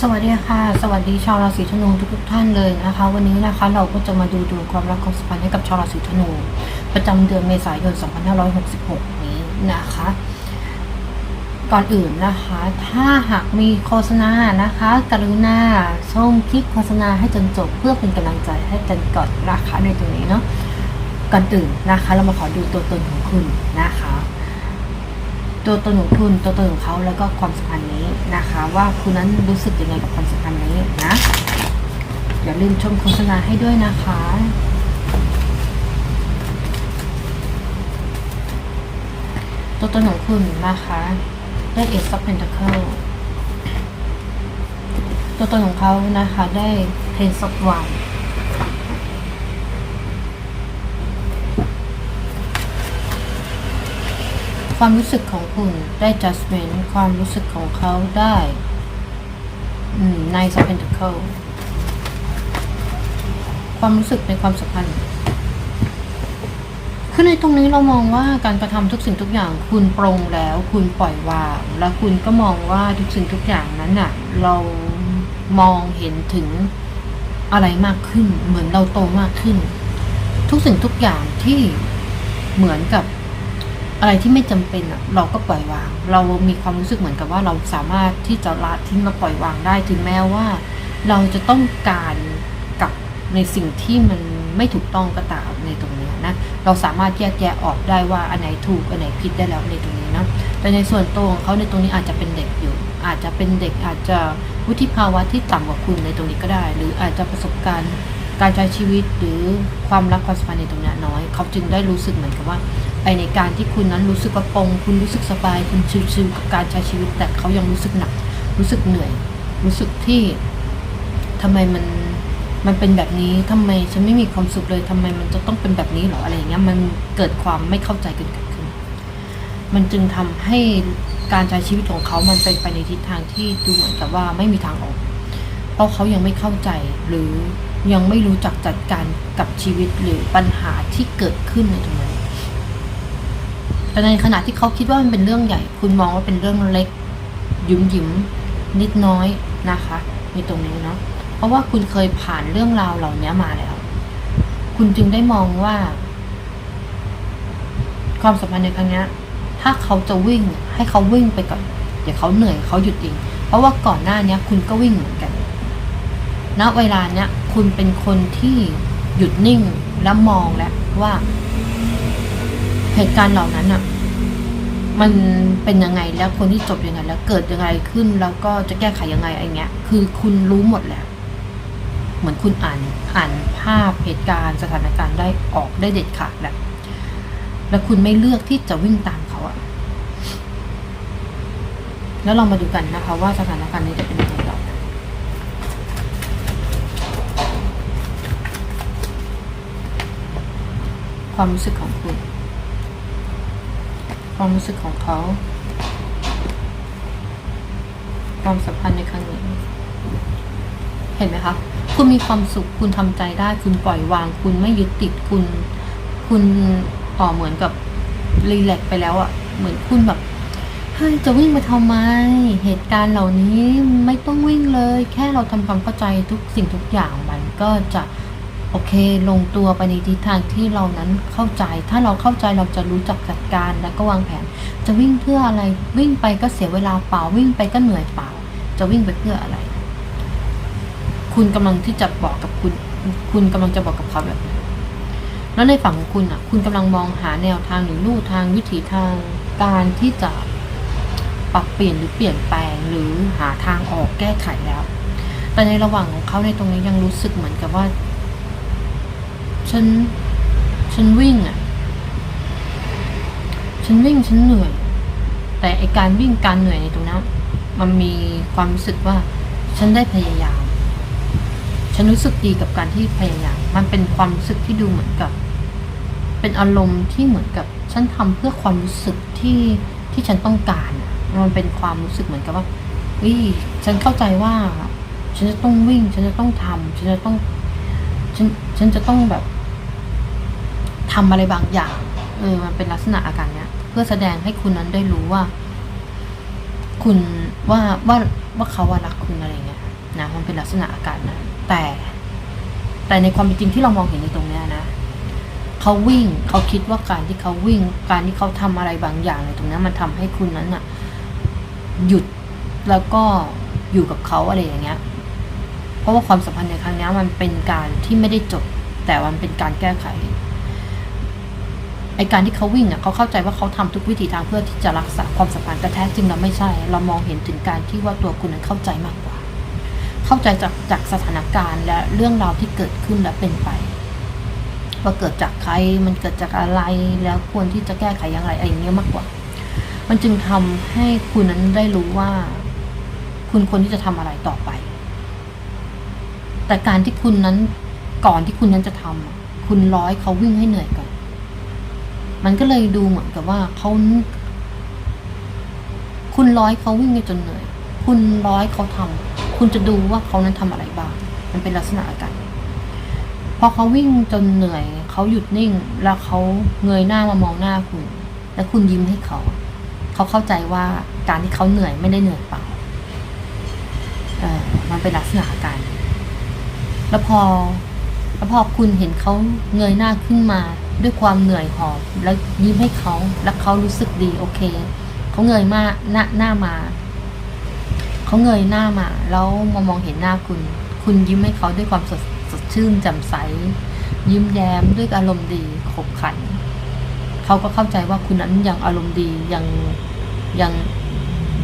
สวัสดีค่ะ สวัสดีชาวราศีธนูทุกๆท่านเลยนะคะ วันนี้นะคะเราก็จะมาดูดวงความรักความสัมพันธ์ให้กับชาวราศีธนูประจำเดือนเมษายน 2566 นี้นะคะ ก่อนอื่นนะคะ ถ้าหากมีโฆษณานะคะ กรุณาชมคลิปโฆษณาให้จนจบเพื่อเป็นกำลังใจให้กันก่อนนะคะในตรงนี้เนาะก่อนอื่นนะคะ เรามาขอดูตัวตนของคุณนะคะ ตัวตนของคุณตัวตนของเขาแล้วก็ความสัมพันธ์นี้นะคะ ว่าคุณนั้นรู้สึกยังไงกับความสัมพันธ์นี้นะอย่าลืมชมโฆษณาให้ด้วยนะคะตัวตนของคุณนะคะได้ Ace of Pentacle ตัวตนของเขานะคะได้ Ten of Wands ความรู้สึกของคุณได้ judgment ความรู้สึกของเขาได้อืม Nine of Pentacle ความรู้สึกในความสัมพันธ์คือในตรงนี้เรามองว่าการกระทำทุกสิ่งทุกอย่าง คุณปรงแล้ว คุณปล่อยวาง แล้วคุณก็มองว่าทุกสิ่งทุกอย่างนั้นน่ะ เรามองเห็นถึงอะไรมากขึ้น เหมือนเราโตมากขึ้น ทุกสิ่งทุกอย่างที่เหมือนกับ อะไรที่ไม่จำเป็นอะเราก็ปล่อยวาง เรามีความรู้สึกเหมือนกับว่าเราสามารถที่จะละทิ้งเราปล่อยวางได้ถึงแม้ว่า เราจะต้องการกับในสิ่งที่มันไม่ถูกต้องก็ตามในตรงนี้นะเราสามารถแยกแยะออกได้ว่าอันไหนถูกอันไหนผิดได้แล้วในตรงนี้นะแต่ในส่วนตัวของเขาในตรงนี้อาจจะเป็นเด็กอยู่ อาจจะเป็นเด็กอาจจะวุฒิภาวะที่ต่ำกว่าคุณในตรงนี้ก็ได้ หรืออาจจะประสบการณ์การใช้ชีวิตหรือความรักความสัมพันธ์ในตรงนี้น้อย เขาจึงได้รู้สึกเหมือนกับว่า ไอในการที่คุณนั้นรู้สึกว่าปงคุณรู้สึกสบาย คุณชิลๆกับการใช้ชีวิต แต่เขายังรู้สึกหนัก รู้สึกเหนื่อย รู้สึกที่ทำไมมันมันเป็นแบบนี้ทำไมฉันไม่มีความสุขเลยทำไมมันจะต้องเป็นแบบนี้หรออะไรอย่างเงี้ยมันเกิดความไม่เข้าใจกันเกิดขึ้น มันจึงทำให้การใช้ชีวิตของเขามันเป็นไปในทิศทางที่ดูเหมือนกับว่าไม่มีทางออก เพราะเขายังไม่เข้าใจหรือยังไม่รู้จักจัดการกับชีวิตหรือปัญหาที่เกิดขึ้นในตรงนั้น แต่ในขณะที่เขาคิดว่ามันเป็นเรื่องใหญ่ คุณมองว่าเป็นเรื่องเล็กยิ้มยิ้มนิดน้อยนะคะในตรงนี้เนาะเพราะว่าคุณเคยผ่านเรื่องราวเหล่านี้มาแล้ว คุณจึงได้มองว่า ความสัมพันธ์ในครั้งนี้ถ้าเขาจะวิ่งให้เขาวิ่งไปก่อนเดี๋ยวเขาเหนื่อยเขาหยุดเองเพราะว่าก่อนหน้านี้คุณก็วิ่งเหมือนกันณเวลาเนี้ยคุณเป็นคนที่หยุดนิ่งและมองแล้วว่า เหตุการณ์เหล่านั้นอะมันเป็นยังไงแล้วคนที่จบยังไง แล้วเกิดยังไงขึ้นแล้วก็จะแก้ไขยังไงอะไรเงี้ย คือคุณรู้หมดแล้ว เหมือนคุณอ่านอ่านภาพเหตุการณ์สถานการณ์ได้ออกได้เด็ดขาดแล้วแล้วคุณไม่เลือกที่จะวิ่งตามเขาอะแล้วเรามาดูกันนะคะ ว่าสถานการณ์นี้จะเป็นยังไงต่อความรู้สึกของคุณ ความรู้สึกของเขา ความสัมพันธ์ในครั้งนี้ เห็นไหมคะ คุณมีความสุข คุณทำใจได้ คุณปล่อยวาง คุณไม่ยึดติด คุณ คุณอ๋อเหมือนกับรีแลกซ์ไปแล้วอะเหมือนคุณแบบเฮ้ยจะวิ่งไปทำไม เหตุการณ์เหล่านี้ไม่ต้องวิ่งเลย แค่เราทำความเข้าใจทุกสิ่งทุกอย่างมันก็จะ โอเค ลงตัวไปในทิศทางที่เรานั้นเข้าใจ ถ้าเราเข้าใจเราจะรู้จักจัดการและก็วางแผน จะวิ่งเพื่ออะไร วิ่งไปก็เสียเวลาเปล่า วิ่งไปก็เหนื่อยเปล่า จะวิ่งไปเพื่ออะไร คุณกำลังที่จะบอกกับคุณ คุณกำลังจะบอกกับเขาแบบนั้นแล้วในฝั่งของคุณอะ คุณกำลังมองหาแนวทางหรือลู่ทางวิถีทางการที่จะปรับเปลี่ยนหรือเปลี่ยนแปลงหรือหาทางออกแก้ไขแล้ว แต่ในระหว่างของเขาในตรงนี้ยังรู้สึกเหมือนกับว่า ฉัน ฉันวิ่งอะ ฉันวิ่งฉันเหนื่อย แต่ไอการวิ่งการเหนื่อยในตรงนั้นมันมีความรู้สึกว่า ฉันได้พยายาม ฉันรู้สึกดีกับการที่พยายาม มันเป็นความรู้สึกที่ดูเหมือนกับ เป็นอารมณ์ที่เหมือนกับ ฉันทำเพื่อความรู้สึกที่ที่ฉันต้องการอะมันเป็นความรู้สึกเหมือนกับว่าวิฉันเข้าใจว่า ฉันจะต้องวิ่ง ฉันจะต้องทำฉันจะต้อง ฉัน ฉันจะต้องแบบ ทำอะไรบางอย่างเออมันเป็นลักษณะอาการเนี้ย เพื่อแสดงให้คุณนั้นได้รู้ว่า คุณว่าว่าว่าเขาว่ารักคุณอะไรเงี้ยนะมันเป็นลักษณะอาการนั้นแต่ แต่ในความเป็นจริงที่เรามองเห็นในตรงเนี้ยนะเขาวิ่งเขาคิดว่าการที่เขาวิ่ง การที่เขาทำอะไรบางอย่างในตรงเนี้ยมันทำให้คุณนั้นอะหยุดแล้วก็อยู่กับเขาอะไรอย่างเงี้ย เพราะว่าความสัมพันธ์ในครั้งเนี้ยมันเป็นการที่ไม่ได้จบ แต่มันเป็นการแก้ไข ไอการที่เขาวิ่งอะเขาเข้าใจว่าเขาทำทุกวิถีทางเพื่อที่จะรักษาความสัมพันธ์แต่แท้จริงเราไม่ใช่ เรามองเห็นถึงการที่ว่าตัวคุณนั้นเข้าใจมากกว่า เข้าใจจากจากสถานการณ์และเรื่องราวที่เกิดขึ้นและเป็นไปว่าเกิดจากใครมันเกิดจากอะไรแล้วควรที่จะแก้ไขอย่างไรอะไรอย่างเงี้ยมากกว่า มันจึงทำให้คุณนั้นได้รู้ว่า คุณควรที่จะทำอะไรต่อไป แต่การที่คุณนั้นก่อนที่คุณนั้นจะทำอะคุณร้อยเขาวิ่งให้เหนื่อยก่อน มันก็เลยดูเหมือนกับว่าเขาคุณร้อยเขาวิ่งไปจนเหนื่อย คุณร้อยเขาทำคุณจะดูว่าเขานั้นทำอะไรบ้าง มันเป็นลักษณะอาการพอเขาวิ่งจนเหนื่อย เขาหยุดนิ่ง แล้วเขาเงยหน้ามามองหน้าคุณ แล้วคุณยิ้มให้เขา เขาเข้าใจว่าการที่เขาเหนื่อยไม่ได้เหนื่อยเปล่าเออมันเป็นลักษณะอาการ แล้วพอ แล้วพอคุณเห็นเขาเงยหน้าขึ้นมา ด้วยความเหนื่อยหอบแล้วยิ้มให้เขาแล้วเขารู้สึกดีโอเคเขาเงยมาหน้าหน้ามาเขาเงยหน้ามาแล้วมามองเห็นหน้าคุณ คุณยิ้มให้เขาด้วยความสดสดชื่นแจ่มใส ยิ้มแย้มด้วยอารมณ์ดีขบขันเขาก็เข้าใจว่าคุณนั้นยังอารมณ์ดียังยัง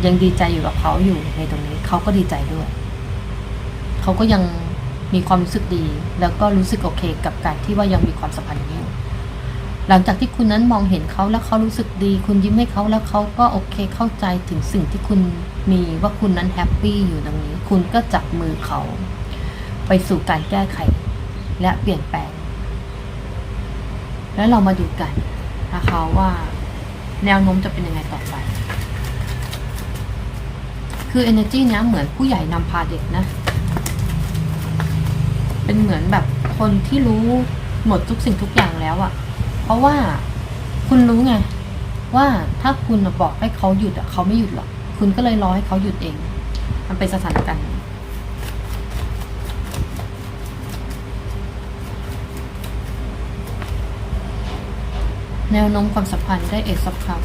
ยังดีใจอยู่กับเขาอยู่ในตรงนี้เขาก็ดีใจด้วยเขาก็ยังมีความรู้สึกดี แล้วก็รู้สึกโอเค กับการที่ว่ายังมีความสัมพันธ์นี้อยู่ หลังจากที่คุณนั้นมองเห็นเขาแล้วเขารู้สึกดี คุณยิ้มให้เขาแล้วเขาก็โอเคเข้าใจถึงสิ่งที่คุณมีว่าคุณนั้นแฮปปี้อยู่ตรงนี้ คุณก็จับมือเขา ไปสู่การแก้ไข และเปลี่ยนแปลง แล้วเรามาดูกันนะคะว่า แนวโน้มจะเป็นยังไงต่อไป คือ energy เนี้ยเหมือนผู้ใหญ่นำพาเด็กนะ เป็นเหมือนแบบคนที่รู้หมดทุกสิ่งทุกอย่างแล้วอะ เพราะว่าคุณรู้ไง ว่าถ้าคุณบอกให้เขาหยุดอะเขาไม่หยุดหรอก คุณก็เลยรอให้เขาหยุดเอง มันเป็นสถานการณ์แนวโน้มความสัมพันธ์ได้เอกซับคัพ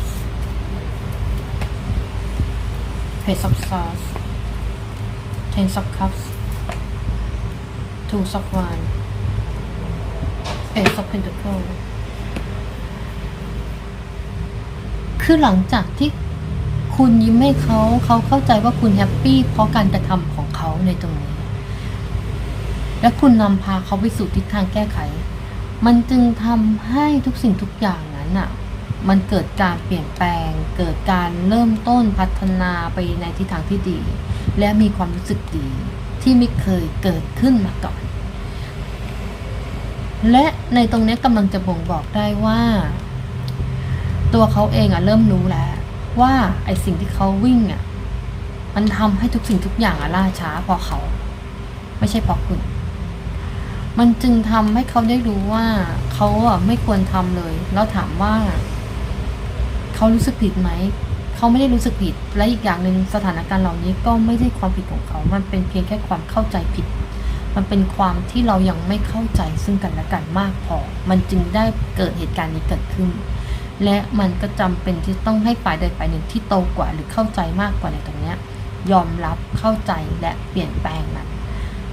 เพจซับซอสเทนซับคัพ two of one ace of pentacle คืือหลังจากที่คุณยิ้มให้เขาเขาเข้าใจว่าคุณแฮปปี้เพราะการกระทำของเขาในตรงนี้ และคุณนำพาเขาไปสู่ทิศทางแก้ไข มันจึงทำให้ทุกสิ่งทุกอย่างนั้นอะ มันเกิดการเปลี่ยนแปลง เกิดการเริ่มต้นพัฒนาไปในทิศทางที่ดี และมีความรู้สึกดีที่ไม่เคยเกิดขึ้นมาก่อน และในตรงนี้กำลังจะบ่งบอกได้ว่า ตัวเขาเองอะเริ่มรู้แล้วว่าไอสิ่งที่เขาวิ่งอะมันทำให้ทุกสิ่งทุกอย่างอะล่าช้าเพราะเขา ไม่ใช่เพราะคุณ มันจึงทำให้เขาได้รู้ว่าเขาอะไม่ควรทำเลย แล้วถามว่า เขารู้สึกผิดไหมเขาไม่ได้รู้สึกผิด และอีกอย่างหนึ่งสถานการณ์เหล่านี้ก็ไม่ใช่ความผิดของเขา มันเป็นเพียงแค่ความเข้าใจผิด มันเป็นความที่เรายังไม่เข้าใจซึ่งกันและกันมากพอ มันจึงได้เกิดเหตุการณ์นี้เกิดขึ้น และมันก็จำเป็นที่ต้องให้ฝ่ายใดฝ่ายหนึ่งที่โตกว่าหรือเข้าใจมากกว่าในตรงนี้ยอมรับเข้าใจและเปลี่ยนแปลงมัน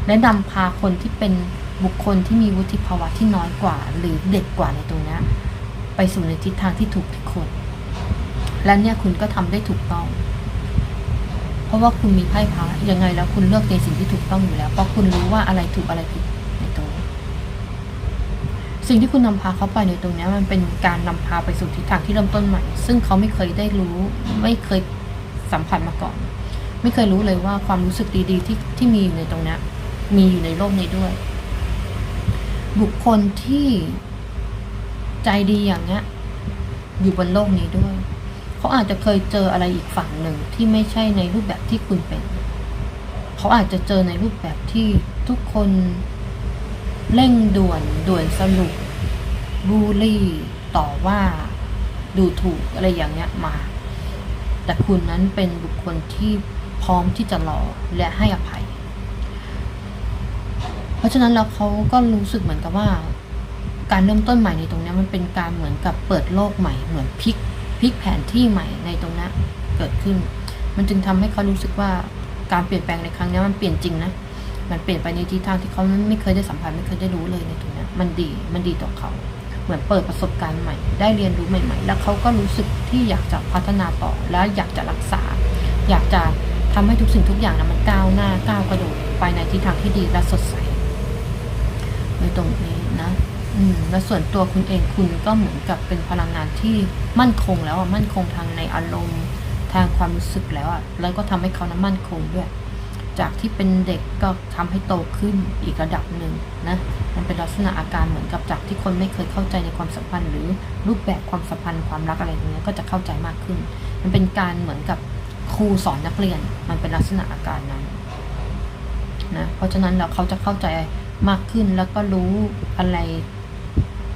และนำพาคนที่เป็นบุคคลที่มีวุฒิภาวะที่น้อยกว่า หรือเด็กกว่าในตรงนี้ไปสู่ในทิศทางที่ถูกที่ควรและเนี่ยคุณก็ทำได้ถูกต้อง เพราะว่าคุณมีไพ่พระยังไงแล้วคุณเลือกในสิ่งที่ถูกต้องอยู่แล้ว เพราะคุณรู้ว่าอะไรถูกอะไรผิด สิ่งที่คุณนำพาเขาไปในตรงนี้มันเป็นการนำพาไปสู่ทิศทางที่เริ่มต้นใหม่ ซึ่งเขาไม่เคยได้รู้ ไม่เคยสัมผัสมาก่อน ไม่เคยรู้เลยว่าความรู้สึกดีๆที่ที่มีอยู่ในตรงนี้มีอยู่ในโลกนี้ด้วย บุคคลที่ใจดีอย่างเนี้ย อยู่บนโลกนี้ด้วย เขาอาจจะเคยเจออะไรอีกฝั่งหนึ่งที่ไม่ใช่ในรูปแบบที่คุณเป็น เขาอาจจะเจอในรูปแบบที่ทุกคน เร่งด่วนด่วนสรุปบูลลี่ต่อว่า ดูถูกอะไรอย่างเงี้ยมา แต่คุณนั้นเป็นบุคคลที่พร้อมที่จะรอและให้อภัย เพราะฉะนั้นแล้วเขาก็รู้สึกเหมือนกับว่า การเริ่มต้นใหม่ในตรงนี้มันเป็นการเหมือนกับเปิดโลกใหม่เหมือนพลิกพลิกแผนที่ใหม่ในตรงนี้ยเกิดขึ้น มันจึงทำให้เขารู้สึกว่าการเปลี่ยนแปลงในครั้งนี้มันเปลี่ยนจริงนะ มันเปลี่ยนไปในทิศทางที่เขาไม่เคยได้สัมผัสไม่เคยได้รู้เลยในตรงนี้มันดีมันดีต่อเขา เหมือนเปิดประสบการณ์ใหม่ ได้เรียนรู้ใหม่ ๆ แล้วเขาก็รู้สึกที่อยากจะพัฒนาต่อและอยากจะรักษา อยากจะทำให้ทุกสิ่งทุกอย่างนะมันก้าวหน้าก้าวกระโดดไปในทิศทางที่ดีและสดใสในตรงนี้นะอืมและส่วนตัวคุณเองคุณก็เหมือนกับเป็นพลังงานที่มั่นคงแล้วอะมั่นคงทางในอารมณ์ทางความรู้สึกแล้วอะแล้วก็ทำให้เขานั้นมั่นคงด้วย จากที่เป็นเด็กก็ทำให้โตขึ้นอีกระดับหนึ่งนะมันเป็นลักษณะอาการเหมือนกับจากที่คนไม่เคยเข้าใจในความสัมพันธ์ หรือรูปแบบความสัมพันธ์ความรักอะไรอย่างเงี้ยก็จะเข้าใจมากขึ้น มันเป็นการเหมือนกับครูสอนนักเรียน มันเป็นลักษณะอาการนั้นนะเพราะฉะนั้นแล้วเขาจะเข้าใจมากขึ้นแล้วก็รู้อะไร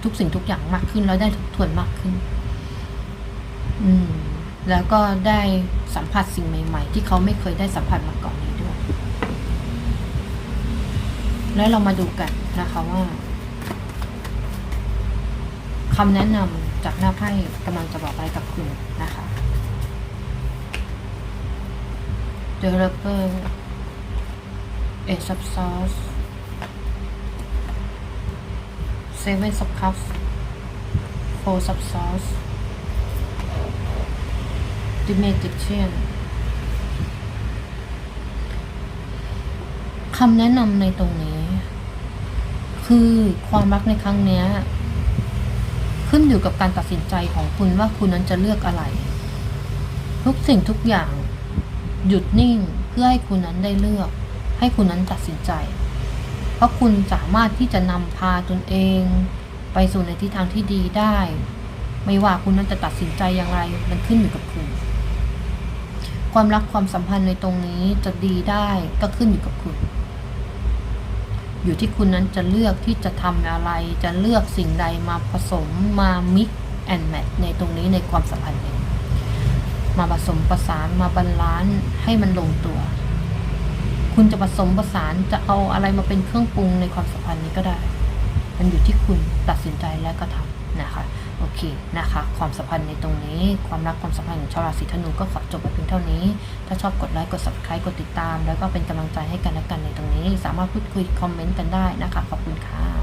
ทุกสิ่งทุกอย่างมากขึ้น แล้วได้ทบทวนมากขึ้น อืม แล้วก็ได้สัมผัสสิ่งใหม่ ๆ ที่เขาไม่เคยได้สัมผัสมาก่อนนี้ด้วย แล้วเรามาดูกันนะคะว่าคำแนะนำจากหน้าไพ่กำลังจะบอกอะไรกับคุณนะคะ developer Ace of Swords Seven of Cups Four of Swords The Magician คำแนะนำในตรงนี้ คือความรักในครั้งเนี้ยขึ้นอยู่กับการตัดสินใจของคุณว่าคุณนั้นจะเลือกอะไร ทุกสิ่งทุกอย่าง หยุดนิ่งเพื่อให้คุณนั้นได้เลือก ให้คุณนั้นตัดสินใจ เพราะคุณสามารถที่จะนำพาตนเอง ไปสู่ในทิศทางที่ดีได้ ไม่ว่าคุณนั้นจะตัดสินใจอย่างไร มันขึ้นอยู่กับคุณ ความรักความสัมพันธ์ในตรงนี้จะดีได้ก็ขึ้นอยู่กับคุณ อยู่ที่คุณนั้นจะเลือกที่จะทำอะไร จะเลือกสิ่งใดมาผสมมา mix and match ในตรงนี้ในความสัมพันธ์เองมาผสมประสานมาบาลานซ์ให้มันลงตัว คุณจะผสมประสานจะเอาอะไรมาเป็นเครื่องปรุงในความสัมพันธ์นี้ก็ได้ มันอยู่ที่คุณตัดสินใจและก็ทำนะคะ เคนะคะ ความสัมพันธ์ในตรงนี้ ความรักความสัมพันธ์ของชาวราศีธนูก็ขอจบไปเพียงเท่านี้ ถ้าชอบกดไลค์กด subscribe กดติดตาม แล้วก็เป็นกำลังใจให้กันและกันในตรงนี้ สามารถพูดคุยคอมเมนต์กันได้นะคะ ขอบคุณค่ะ